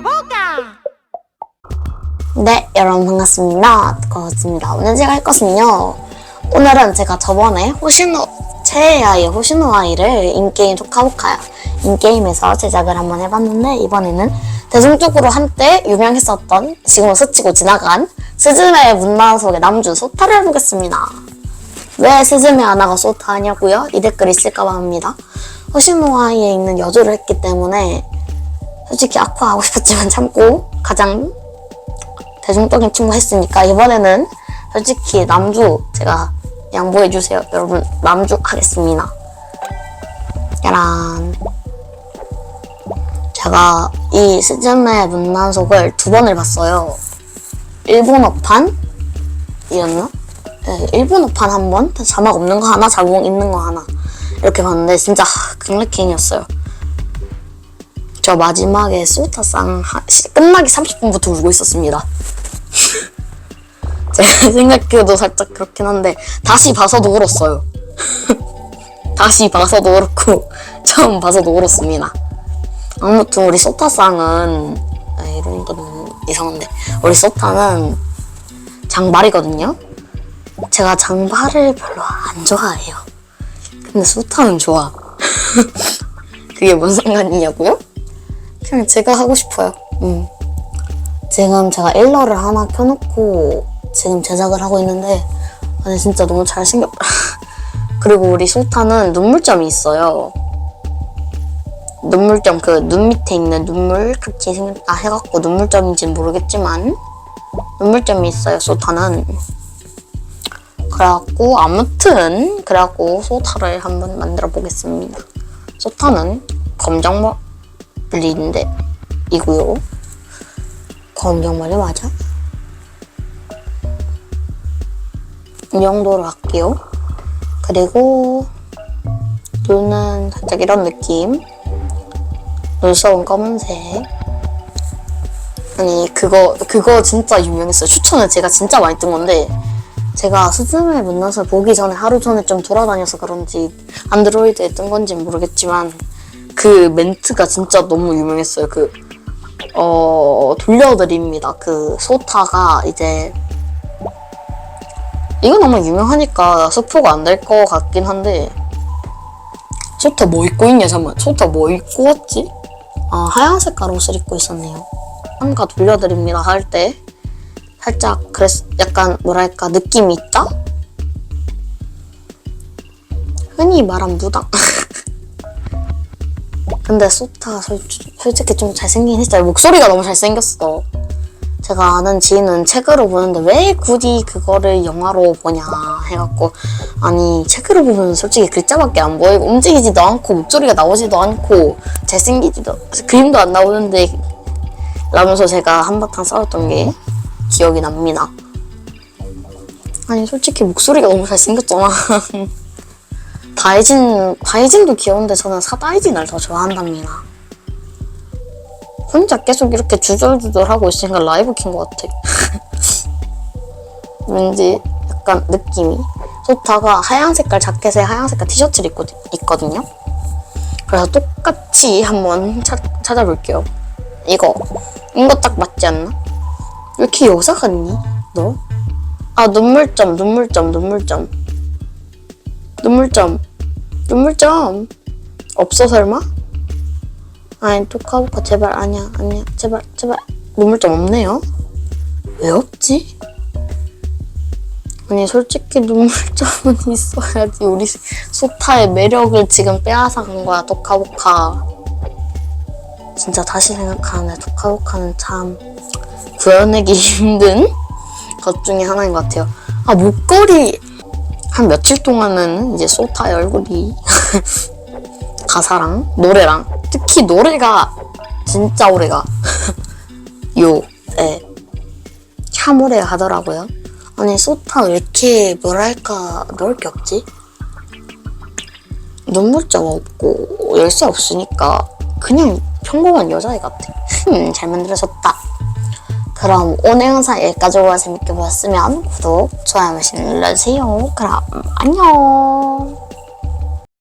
Boca. 네, 여러분 반갑습니다. 거였습니다. 오늘 제가 할 것은요. 오늘은 제가 저번에 호시노 최애아이 호시노아이를 인게임 토카보카야 인게임에서 제작을 한번 해봤는데 이번에는 대중적으로 한때 유명했었던 지금은 스치고 지나간 스즈메의 문단 속의 남주 소타를 해보겠습니다. 왜 스즈메 아나가 소타하냐고요? 이 댓글 있을까봐 합니다. 호시노아이에 있는 여주를 했기 때문에 솔직히 아쿠아하고 싶었지만 참고 가장 대중적인 친구 했으니까 이번에는 솔직히 남주 제가 양보해 주세요. 여러분 남주 하겠습니다. 야란. 제가 이 스즈메 문단속을 두 번을 봤어요. 일본어판 이었나? 네, 일본어판 한 번, 자막 없는 거 하나, 자막 있는 거 하나 이렇게 봤는데 진짜 강력행이었어요. 저 마지막에 시- 끝나기 30분부터 울고 있었습니다. 제가 생각해도 살짝 그렇긴 한데 다시 봐서도 울었어요. 다시 봐서도 울었고 처음 봐서도 울었습니다. 아무튼 우리 소타상은 아, 이런 건 이상한데 우리 소타는 장발이거든요. 제가 장발을 별로 안 좋아해요. 근데 소타는 좋아. 그게 뭔 상관이냐고요? 그냥 제가 하고 싶어요. 음. 지금 제가 일러를 하나 켜놓고 지금 제작을 하고 있는데 아니 진짜 너무 잘생겼 그리고 우리 소타는 눈물점이 있어요 눈물점 그 눈 밑에 있는 눈물 같이 생겼다 해갖고 눈물점인지는 모르겠지만 눈물점이 있어요 소타는 그래갖고 아무튼 그래갖고 소타를 한번 만들어 보겠습니다 소타는 검정머리인데 이고요 검정머리 맞아? 이 정도로 할게요. 그리고 눈은 살짝 이런 느낌. 눈썹은 검은색. 아니 그거 그거 진짜 유명했어요. 추천을 제가 진짜 많이 뜬 건데 제가 스즈메 문난을 보기 전에 하루 전에 좀 돌아다녀서 그런지 안드로이드에 뜬 건지 는 모르겠지만 그 멘트가 진짜 너무 유명했어요. 그 어, 돌려드립니다. 그 소타가 이제 이건 너무 유명하니까 스포가 안 될 것 같긴 한데 소타 뭐 입고 있냐 잠만 소타 뭐 입고 왔지? 아 하얀 색깔 옷을 입고 있었네요. 한가 돌려드립니다 할때 살짝 그랬 약간 뭐랄까 느낌이 있다? 흔히 말한 무당 근데 소타 솔, 솔직히 좀 잘생긴 했어요. 목소리가 너무 잘생겼어. 제가 아는 지인은 책으로 보는데 왜 굳이 그거를 영화로 보냐 해갖고 아니 책으로 보면 솔직히 글자밖에 안 보이고 움직이지도 않고 목소리가 나오지도 않고 잘생기지도 그림도 안 나오는데 라면서 제가 한바탕 싸웠던 게 기억이 납니다. 아니 솔직히 목소리가 너무 잘생겼잖아. 다이진, 다이진도 귀여운데 저는 사다이진을 더 좋아한답니다. 혼자 계속 이렇게 주절주절 하고 있으니까 라이브 킨 것 같아. 왠지 약간 느낌이. 소타가 하얀 색깔 자켓에 하얀 색깔 티셔츠를 입고 있거든요. 그래서 똑같이 한번 찾, 찾아볼게요. 이거. 이거 딱 맞지 않나? 왜 이렇게 여자 같니? 너? 아, 눈물점, 눈물점, 눈물점. 눈물점. 눈물점. 없어, 설마? 아니, 토카보카, 제발, 아니야, 아니야, 제발, 제발. 눈물점 없네요? 왜 없지? 아니, 솔직히 눈물점은 있어야지. 우리 소타의 매력을 지금 빼앗아간 거야, 토카보카. 진짜 다시 생각하는데, 토카보카는 참 구현하기 힘든 것 중에 하나인 것 같아요. 아, 목걸이. 한 며칠 동안은 이제 소타의 얼굴이 가사랑 노래랑 특히 노래가 진짜 오래가 요, 예. 참 오래 하더라고요. 아니 소타 왜 이렇게 뭐랄까 넣을 게 없지? 눈물점 없고 열쇠 없으니까 그냥 평범한 여자애 같아. 흠, 잘 만들어졌다. 그럼 오늘 영상 여기까지 보고 재밌게 보셨으면 구독, 좋아요, 말씀 눌러주세요. 그럼 안녕.